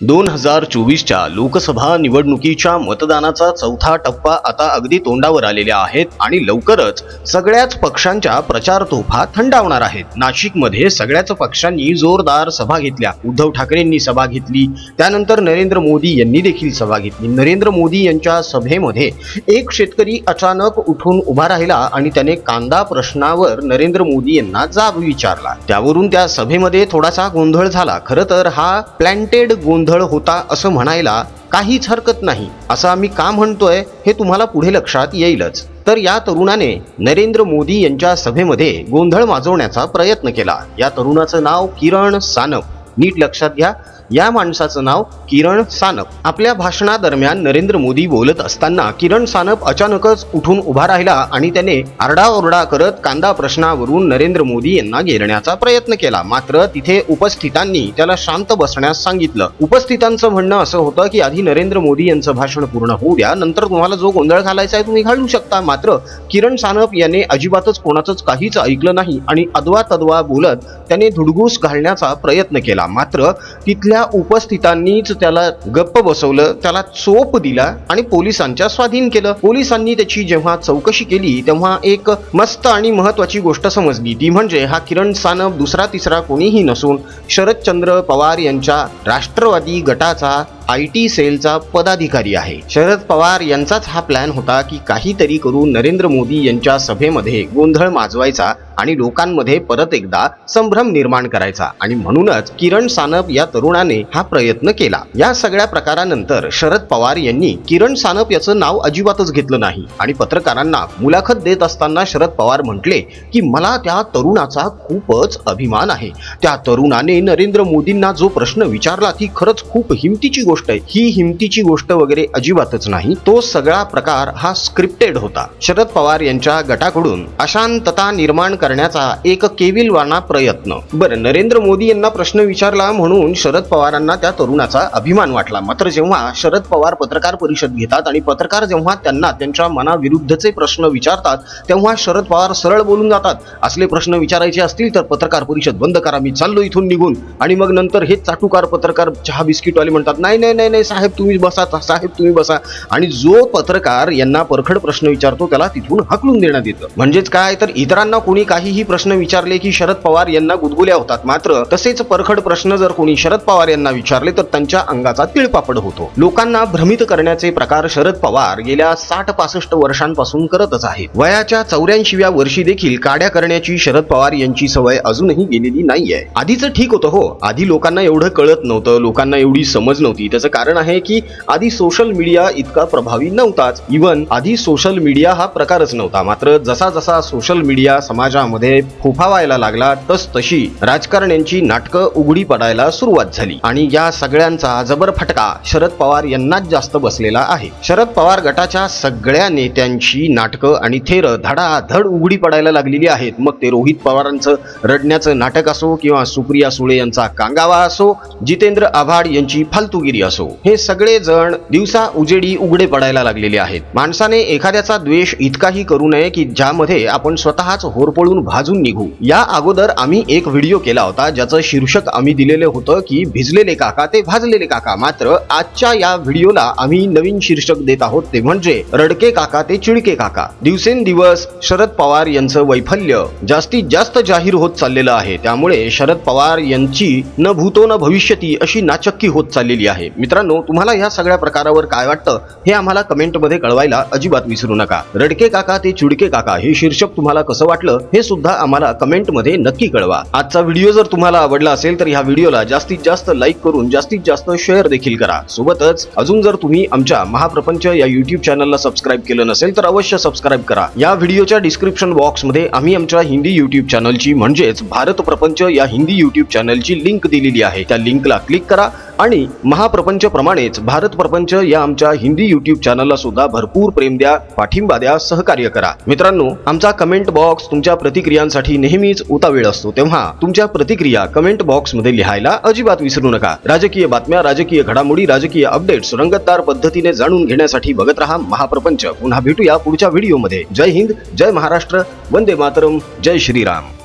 दोन हजार चोवीसच्या लोकसभा निवडणुकीच्या मतदानाचा चौथा टप्पा आता अगदी तोंडावर आलेल्या आहेत आणि लवकरच सगळ्याच पक्षांच्या प्रचार तोफा थंडावणार आहेत. नाशिकमध्ये सगळ्याच पक्षांनी जोरदार सभा घेतल्या. उद्धव ठाकरेंनी सभा घेतली. त्यानंतर नरेंद्र मोदी यांनी देखील सभा घेतली. नरेंद्र मोदी यांच्या सभेमध्ये एक शेतकरी अचानक उठून उभा राहिला आणि त्याने कांदा प्रश्नावर नरेंद्र मोदी यांना जाब विचारला. त्यावरून त्या सभेमध्ये थोडासा गोंधळ झाला. खरं तर हा प्लॅन्टेड गोंधळ होता असं म्हणायला काहीच हरकत नाही. असं आम्ही का म्हणतोय हे तुम्हाला पुढे लक्षात येईलच. तर या तरुणाने नरेंद्र मोदी यांच्या सभेमध्ये गोंधळ माजवण्याचा प्रयत्न केला. या तरुणाचं नाव किरण सानप. नीट लक्षात घ्या. या माणसाचं नाव किरण सानप. आपल्या भाषणादरम्यान नरेंद्र मोदी बोलत असताना किरण सानप अचानकच उठून उभा राहिला आणि त्याने आरडाओरडा करत कांदा प्रश्नावरून नरेंद्र मोदी यांना घेरण्याचा प्रयत्न केला. मात्र तिथे उपस्थितांनी त्याला शांत बसण्यास सांगितलं. उपस्थितांचं म्हणणं असं होतं की आधी नरेंद्र मोदी यांचं भाषण पूर्ण होऊ द्या नंतर तुम्हाला जो गोंधळ घालायचा आहे तुम्ही घालू शकता. मात्र किरण सानप याने अजिबातच कोणाचंच काहीच ऐकलं नाही आणि अदवा तदवा बोलत त्याने धुडगूस घालण्याचा प्रयत्न केला. मात्र तिथल्या उपस्थितांनीच त्याला गप्प बसवलं त्याला चोप दिला आणि पोलिसांच्या स्वाधीन केलं. पोलिसांनी त्याची जेव्हा चौकशी केली तेव्हा एक मस्त आणि महत्वाची गोष्ट समजली. ती म्हणजे हा किरण सानप दुसरा तिसरा कोणीही नसून शरदचंद्र पवार यांच्या राष्ट्रवादी गटाचा आय टी सेलचा पदाधिकारी आहे. शरद पवार यांचाच हा प्लॅन होता की काहीतरी करून नरेंद्र मोदी यांच्या सभेमध्ये गोंधळ माजवायचा आणि लोकांमध्ये परत एकदा संभ्रम निर्माण करायचा. आणि म्हणूनच किरण सानप या तरुणाने हा प्रयत्न केला. या सगळ्या प्रकारानंतर शरद पवार यांनी किरण सानप याचं नाव अजिबातच घेतलं नाही. आणि पत्रकारांना मुलाखत देत असताना शरद पवार म्हटले की मला त्या तरुणाचा खूपच अभिमान आहे. त्या तरुणाने नरेंद्र मोदींना जो प्रश्न विचारला ती खरंच खूप हिमतीची गोष्ट आहे. ही हिमतीची गोष्ट वगैरे अजिबातच नाही. तो सगळा प्रकार हा स्क्रिप्टेड होता. शरद पवार यांच्या गटाकडून अशांतता निर्माण करण्याचा एक केविलवाना प्रयत्न. बरं नरेंद्र मोदी यांना प्रश्न विचारला म्हणून शरद पवारांना त्या तरुणाचा अभिमान वाटला. मात्र जेव्हा शरद पवार पत्रकार परिषद घेतात आणि पत्रकार जेव्हा त्यांना त्यांच्या मनाविरुद्धचे प्रश्न विचारतात तेव्हा शरद पवार सरळ बोलून जातात. असले प्रश्न विचारायचे असतील तर पत्रकार परिषद बंद करा. मी चाललो इथून निघून. आणि मग नंतर हे चाटुकार पत्रकार चहा बिस्किटवाले म्हणतात नाही नाही नाही नाही साहेब तुम्ही बसा साहेब तुम्ही बसा. आणि जो पत्रकार यांना परखड प्रश्न विचारतो त्याला तिथून हकलून देण्यात येतं. म्हणजेच काय? तर इतरांना कोणी काहीही प्रश्न विचारले की शरद पवार यांना गुदगुल्या होतात. मात्र तसेच परखड प्रश्न जर कोणी शरद पवार यांना विचारले तर त्यांच्या अंगाचा तिळपापड होतो. लोकांना भ्रमित करण्याचे प्रकार शरद पवार गेल्या साठ पासष्ट वर्षांपासून करतच आहेत. वयाच्या चौऱ्याऐंशीव्या वर्षी देखील काड्या करण्याची शरद पवार यांची सवय अजूनही गेलेली नाहीये. आधीच ठीक होतं हो. आधी लोकांना एवढं कळत नव्हतं लोकांना एवढी समज नव्हती. त्याचं कारण आहे की आधी सोशल मीडिया इतका प्रभावी नव्हताच. इवन आधी सोशल मीडिया हा प्रकारच नव्हता. मात्र जसा जसा सोशल मीडिया समाजामध्ये फोफावायला लागला तस तशी राजकारण्यांची नाटकं उघडी पडायला सुरुवात झाली. आणि या सगळ्यांचा जबर फटका शरद पवार यांनाच जास्त बसलेला आहे. शरद पवार गटाच्या सगळ्या नेत्यांची नाटकं आणि थेर धडाधड उघडी पडायला लागलेली आहेत. मग ते रोहित पवारांचं रडण्याचं नाटक असो किंवा सुप्रिया सुळे यांचा कांगावा असो जितेंद्र आव्हाड यांची फालतूगिरी असो. हे सगळे जण दिवसा उजेडी उघडे पडायला लागलेले आहेत. माणसाने एखाद्याचा द्वेष इतकाही करू नये की ज्यामध्ये आपण स्वतःच होरपळून भाजून निघू. या अगोदर आम्ही एक व्हिडिओ केला होता ज्याचं शीर्षक आम्ही दिलेले होतं की भिजलेले काका ते भाजलेले काका. मात्र आजच्या या व्हिडिओला आम्ही नवीन शीर्षक देत आहोत ते म्हणजे रडके काका ते चिडके काका. दिवसेंदिवस शरद पवार यांचं वैफल्य जास्तीत जास्त जाहीर होत चाललेलं आहे. त्यामुळे शरद पवार यांची न भूतो न भविष्यती अशी नाचक्की होत चाललेली आहे. मित्रांनो तुम्हाला ह्या सगळ्या प्रकारावर काय वाटतं हे आम्हाला कमेंटमध्ये कळवायला अजिबात विसरू नका. रडके काका ते चिडके काका हे शीर्षक तुम्हाला कसं वाटलं हे सुद्धा आम्हाला कमेंटमध्ये नक्की कळवा. आजचा व्हिडिओ जर तुम्हाला आवडला असेल तर ह्या व्हिडिओला जास्तीत जास्त लाईक करून जास्तीत जास्त शेअर देखील करा. सोबतच अजून जर तुम्ही आमच्या महाप्रपंच या युट्यूब चॅनलला सबस्क्राईब केलं नसेल तर अवश्य सबस्क्राईब करा. या व्हिडिओच्या डिस्क्रिप्शन बॉक्समध्ये आम्ही आमच्या हिंदी युट्यूब चॅनलची म्हणजेच भारत प्रपंच या हिंदी युट्यूब चॅनलची लिंक दिलेली आहे. त्या लिंकला क्लिक करा आणि महाप्रपंच प्रमाणेच भारत प्रपंच या आमच्या हिंदी युट्यूब चॅनलला सुद्धा भरपूर प्रेम द्या पाठिंबा द्या सहकार्य करा. मित्रांनो आमचा कमेंट बॉक्स तुमच्या प्रतिक्रियांसाठी नेहमीच उतावेळ असतो. तेव्हा तुमच्या प्रतिक्रिया कमेंट बॉक्समध्ये लिहायला अजिबात विसरू नका. राजकीय बातम्या राजकीय घडामोडी राजकीय अपडेट्स रंगतदार पद्धतीने जाणून घेण्यासाठी बघत राहा महाप्रपंच. पुन्हा भेटूया पुढच्या व्हिडिओमध्ये जय हिंद जय महाराष्ट्र वंदे मातरम जय श्रीराम.